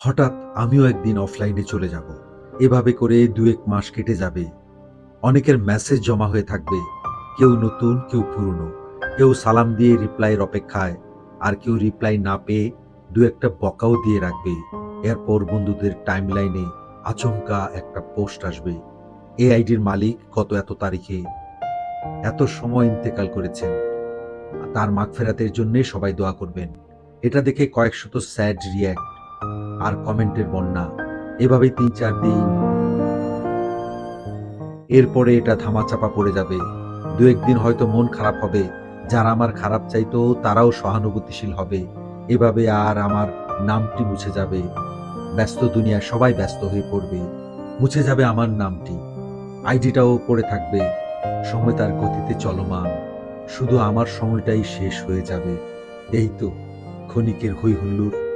হঠাৎ আমিও একদিন অফলাইনে চলে যাব। এভাবে করে দু এক মাস কেটে যাবে। অনেকের মেসেজ জমা হয়ে থাকবে, কেউ নতুন, কেউ পুরনো। কেউ সালাম দিয়ে রিপ্লাইয়ের অপেক্ষায়, আর কেউ রিপ্লাই না পেয়ে দু একটা বকাও দিয়ে রাখবে। এরপর বন্ধুদের টাইমলাইনে আচমকা একটা পোস্ট আসবে। এ আইডির মালিক গত এত তারিখে? এত সময় ইন্তেকাল করেছেন। তার মাগ ফেরাতের জন্যে সবাই দোয়া করবেন। এটা দেখে কয়েকশত স্যাড রিয়্যাক্ট আর কমেন্টের বন্যা। এভাবে তিন চার দিন এরপরে এটা ধামাচাপা পড়ে যাবে। দু একদিন হয়তো মন খারাপ হবে। যারা আমার খারাপ চাইতো, তারাও সহানুভূতিশীল হবে। এভাবে আর আমার নামটি মুছে যাবে। ব্যস্ত দুনিয়া সবাই ব্যস্ত হয়ে পড়বে। মুছে যাবে আমার নামটি। আইডিটাও পড়ে থাকবে। সময় তার গতিতে চলমান। শুধু আমার সময়টাই শেষ হয়ে যাবে। এই তো, ক্ষণিকের হই হুল্লোড়